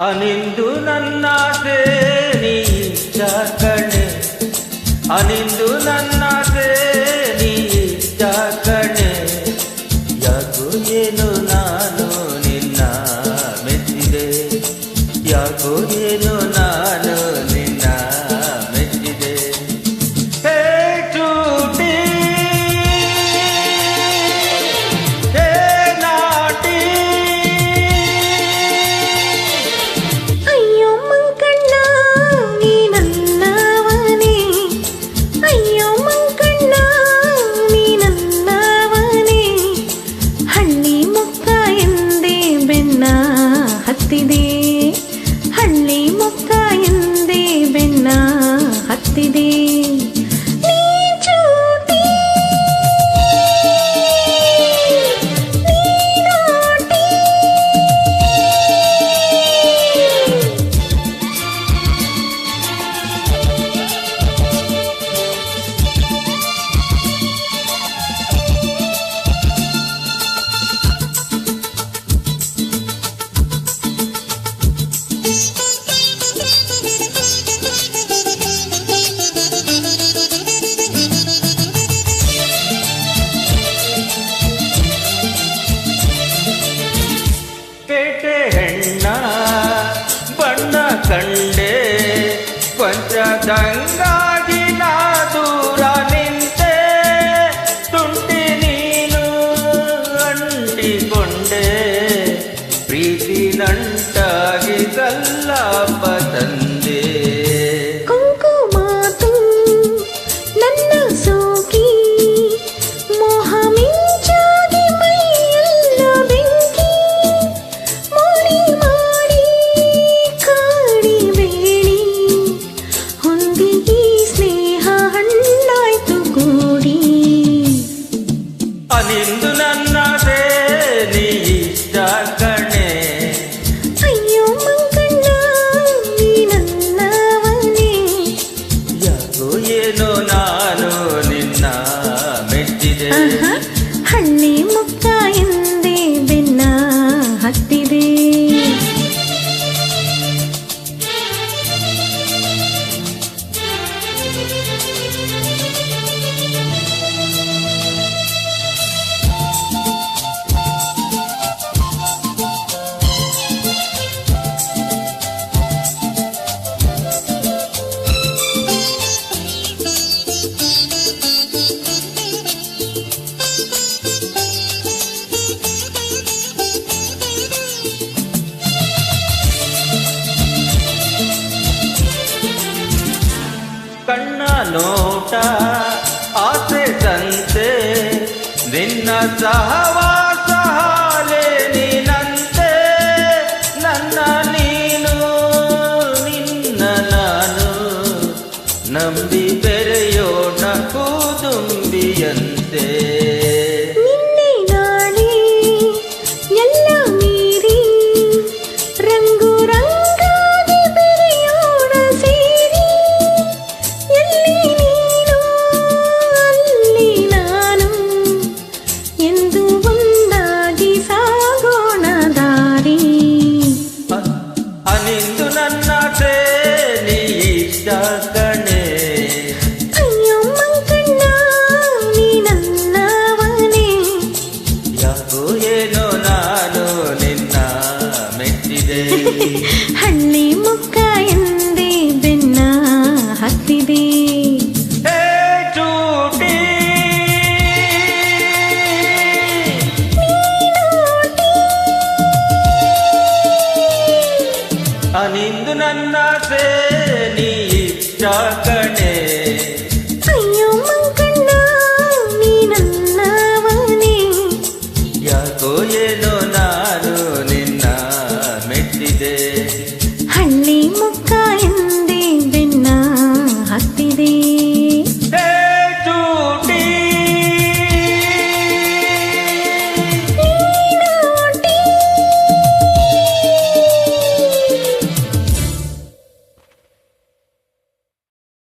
ಅನಿಂದು ನನ್ನಾಸೆ ನೀ ಚಾಕಣೆ ಅನಿಂದು ನನ್ನಾಸೆ ನೀ ಚಾಕಣೆ ಯಾಕೋ ಏನು ನಾನು ನಿನ್ನ ಮೆಚ್ಚಿದೆ ಯಾಕೋ ಏನು ನಾನು ನಿನ್ನ ಚಂಗಾಗಿ ನಾ ದೂರ ನಿಂತೆ ತುಂಟಿ ನೀನು ಅಂಟಿಕೊಂಡೆ ಪ್ರೀತಿ ನಂಟಾಗಿ ಗಲ್ಲ ಪತಂದ ಹಳ್ಳಿ ಮುಕ್ತಾಯಿಂದ ಕಣ್ಣ ನೋಟ ಆಸೆ ತಂತೆ ನಿನ್ನ ಸಹವಾಸ ನೀನಂತೆ. ನನ್ನ ನೀನು ನಿನ್ನ ನಾನು. ನಂಬಿ